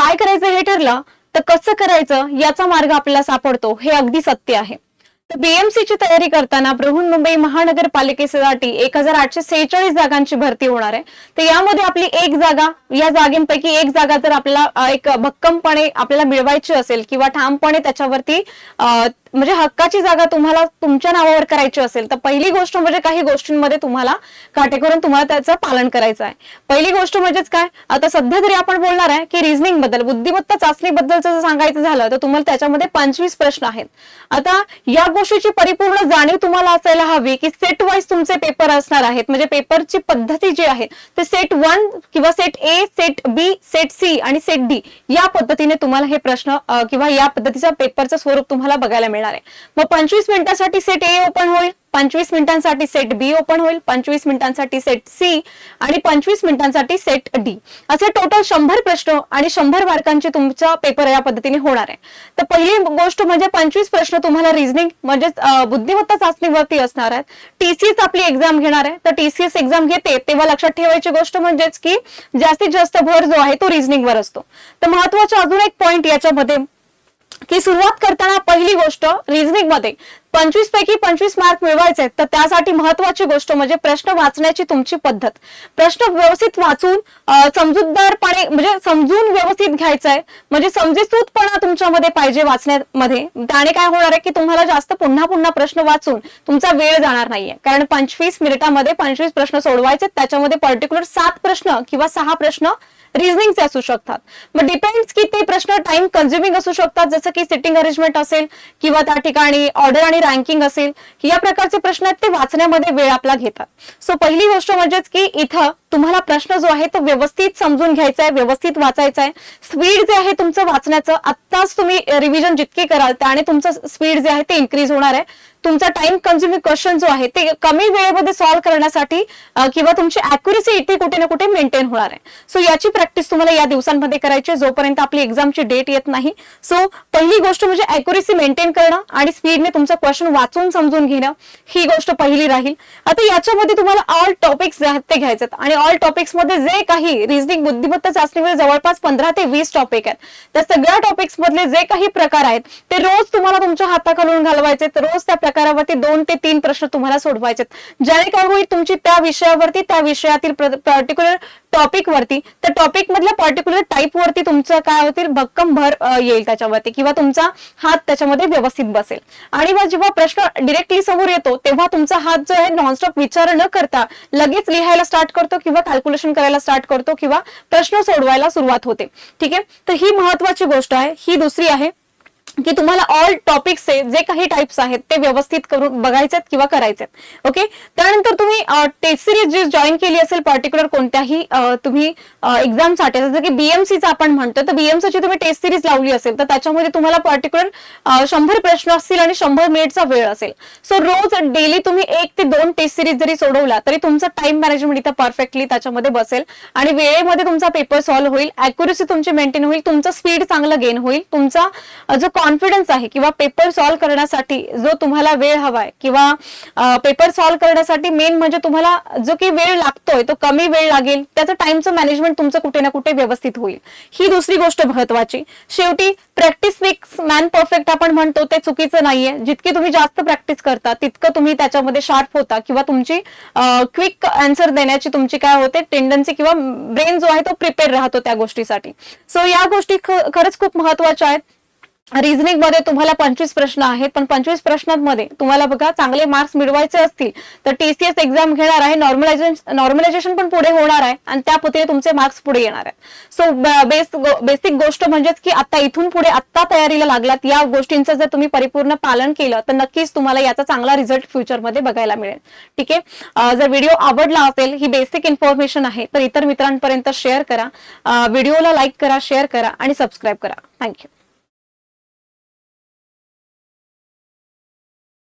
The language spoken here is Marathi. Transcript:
काय करायचं हे ठरलं तर कसं करायचं याचा मार्ग आपल्याला सापडतो हे अगदी सत्य आहे. तर बीएमसी ची तयारी करताना बृहन्मुंबई महानगरपालिकेसाठी एक हजार आठशे सेहेचाळीस जागांची भरती होणार आहे. तर यामध्ये आपली एक जागा या जागेपैकी एक जागा जर आपल्याला एक भक्कमपणे आपल्याला मिळवायची असेल किंवा ठामपणे त्याच्यावरती म्हणजे हक्काची जागा तुम्हाला तुमच्या नावावर करायची असेल तर पहिली गोष्ट म्हणजे काही गोष्टींमध्ये तुम्हाला काटेकोरून तुम्हाला त्याचं पालन करायचं आहे. पहिली गोष्ट म्हणजेच काय? आता सध्या तरी आपण बोलणार आहे की रिझनिंगबद्दल बुद्धिमत्ता चाचणीबद्दल जर सांगायचं झालं तर तुम्हाला त्याच्यामध्ये पंचवीस प्रश्न आहेत. आता या गोष्टीची परिपूर्ण जाणीव तुम्हाला असायला हवी की सेट वाईज तुमचे पेपर असणार आहेत. म्हणजे पेपरची पद्धती जी आहे ते सेट वन किंवा set A set B set C आणि सेट डी या पद्धतीने तुम्हाला हे प्रश्न किंवा या पद्धतीचं पेपरचं स्वरूप तुम्हाला बघायला मिळणार आहे. मग पंचवीस मिनिटांसाठी सेट ए ओपन होईल पंचवीस मिनिटांसाठी सेट बी ओपन होईल पंचवीस मिनिटांसाठी सेट सी आणि पंचवीस मिनिटांसाठी सेट डी असे टोटल शंभर प्रश्न आणि शंभर मार्कांचे तुमचा पेपर या पद्धतीने होणार आहे. तर पहिली गोष्ट म्हणजे पंचवीस प्रश्न तुम्हाला रिझनिंग म्हणजेच बुद्धिमत्ता चाचणीवरती असणार आहेत. टीसीएस आपली एक्झाम घेणार आहे. तर टीसीएस एक्झाम घेते तेव्हा लक्षात ठेवायची गोष्ट म्हणजेच की जास्तीत जास्त भर जो आहे तो रिझनिंग वर असतो. तर महत्त्वाचा अजून एक पॉइंट याच्यामध्ये की सुरुवात करताना पहिली गोष्ट रिझनिंगमध्ये. पंचवीस पैकी पंचवीस मार्क मिळवायचे तर त्यासाठी महत्वाची गोष्ट म्हणजे प्रश्न वाचण्याची तुमची पद्धत. प्रश्न व्यवस्थित वाचून समजूतदारपणे म्हणजे समजून व्यवस्थित घ्यायचा आहे म्हणजे समजेसूतपणा तुमच्यामध्ये पाहिजे वाचण्यामध्ये. त्याने काय होणार आहे की तुम्हाला जास्त पुन्हा पुन्हा प्रश्न वाचून तुमचा वेळ जाणार नाहीये. कारण पंचवीस मिनिटामध्ये पंचवीस प्रश्न सोडवायचे त्याच्यामध्ये पर्टिक्युलर सात प्रश्न किंवा सहा प्रश्न रिझनिंगचे असू शकतात. मग डिपेंड्स की ते प्रश्न टाइम कन्झ्युमिंग असू शकतात जसं की सिटिंग अरेंजमेंट असेल किंवा त्या ठिकाणी ऑर्डर आणि रँकिंग असेल या प्रकारचे प्रश्न आहेत ते वाचण्यामध्ये वेळ आपला घेतात. सो पहिली गोष्ट म्हणजेच की इथं तुम्हाला प्रश्न जो आहे तो व्यवस्थित समजून घ्यायचा आहे व्यवस्थित वाचायचा आहे. स्पीड जे आहे तुमचं वाचण्याचं आत्ताच तुम्ही रिव्हिजन जितके कराल त्याने तुमचं स्पीड जे आहे ते इन्क्रीज होणार आहे. तुमचा टाइम कन्झ्युमिंग क्वेश्चन जो आहे ते कमी वेळेमध्ये सॉल्व्ह करण्यासाठी किंवा तुमची अॅक्युरेसी इथे कुठे ना कुठे मेंटेन होणार आहे. सो याची प्रॅक्टिस तुम्हाला या दिवसांमध्ये करायची जोपर्यंत आपली एक्झामची डेट येत नाही. सो पहिली गोष्ट म्हणजे अॅक्युरेसी मेंटेन करणं आणि स्पीडने तुमचं क्वेश्चन वाचून समजून घेणं ही गोष्ट पहिली राहील. आता याच्यामध्ये तुम्हाला ऑल टॉपिक्स जे आहेत ते घ्यायचे आहेत. आणि ऑल टॉपिक्समध्ये जे काही रिझनिंग बुद्धिमत्ता चाचणीमध्ये जवळपास पंधरा ते वीस टॉपिक आहेत. त्या सगळ्या टॉपिक्स मधले जे काही प्रकार आहेत ते रोज तुम्हाला तुमच्या हाताखालून घालवायचे रोज त्या प्रकारावरती दोन ते तीन प्रश्न तुम्हाला सोडवायचे ज्याने काय होईल तुमची त्या विषयावरती त्या विषयातील पर्टिक्युलर टॉपिक वरती त्या टॉपिक मधल्या पर्टिक्युलर टाईप वरती तुमचं काय होतील भक्कम भर येईल त्याच्यावरती किंवा तुमचा हात त्याच्यामध्ये व्यवस्थित बसेल. आणि मग जेव्हा प्रश्न डिरेक्टली समोर येतो तेव्हा तुमचा हात जो आहे नॉनस्टॉप विचार न करता लगेच लिहायला स्टार्ट करतो किंवा कॅल्क्युलेशन करायला स्टार्ट करतो किंवा प्रश्न सोडवायला सुरुवात होते. ठीक आहे? तर ही महत्वाची गोष्ट आहे. ही दुसरी आहे. की तुम्हाला ऑल टॉपिक्सचे जे काही टाइप्स आहेत ते व्यवस्थित करून बघायचे किंवा करायचे ओके त्यानंतर तुम्ही टेस्ट सिरीज जी जॉईन केली असेल पर्टिक्युलर कोणत्याही तुम्ही तुम्ही एक्झामसाठी जसं की बीएमसीचा आपण म्हणतो तर बीएमसीची तुम्ही टेस्ट सिरीज लावली असेल तर त्याच्यामध्ये तुम्हाला पर्टिक्युलर शंभर प्रश्न असतील आणि शंभर मिनिटचा वेळ असेल. सो रोज डेली तुम्ही एक ते दोन टेस्ट सिरीज जरी सोडवला तरी तुमचा टाइम मॅनेजमेंट इथं परफेक्टली त्याच्यामध्ये बसेल आणि वेळेमध्ये तुमचा पेपर सॉल्व्ह होईल अॅक्युरेसी तुमची मेंटेन होईल तुमचं स्पीड चांगला गेन होईल तुमचा जो कॉन्फिडन्स आहे किंवा पेपर सॉल्व्ह करण्यासाठी जो तुम्हाला वेळ हवाय किंवा पेपर सॉल्व्ह करण्यासाठी मेन म्हणजे तुम्हाला जो की वेळ लागतोय तो कमी वेळ लागेल त्याचं टाइमचं मॅनेजमेंट तुमचं कुठे ना कुठे व्यवस्थित होईल. ही दुसरी गोष्ट महत्वाची. शेवटी प्रॅक्टिस मेक्स मॅन परफेक्ट आपण म्हणतो ते चुकीचं नाहीये. जितकी तुम्ही जास्त प्रॅक्टिस करता तितकं तुम्ही त्याच्यामध्ये शार्प होता किंवा तुमची क्विक आन्सर देण्याची तुमची काय होते टेंडन्सी किंवा ब्रेन जो आहे तो प्रिपेअर राहतो त्या गोष्टीसाठी. सो या गोष्टी खरंच खूप महत्त्वाच्या आहेत. रिझनिंगमध्ये तुम्हाला पंचवीस प्रश्न आहेत पण पंचवीस प्रश्नांमध्ये तुम्हाला बघा चांगले मार्क्स मिळवायचे असतील तर टीसीएस एक्झाम घेणार आहे नॉर्मलायझेशन नॉर्मलायझेशन पण पुढे होणार आहे आणि त्या पद्धतीने तुमचे मार्क्स पुढे येणार आहेत. सो बेस बेसिक गोष्ट म्हणजेच की आता इथून पुढे आत्ता तयारीला लागलात या गोष्टींचं जर तुम्ही परिपूर्ण पालन केलं तर नक्कीच तुम्हाला याचा चांगला रिझल्ट फ्युचरमध्ये बघायला मिळेल. ठीक आहे? जर व्हिडिओ आवडला असेल ही बेसिक इन्फॉर्मेशन आहे तर इतर मित्रांपर्यंत शेअर करा. व्हिडिओला लाईक करा शेअर करा आणि सबस्क्राईब करा. थँक्यू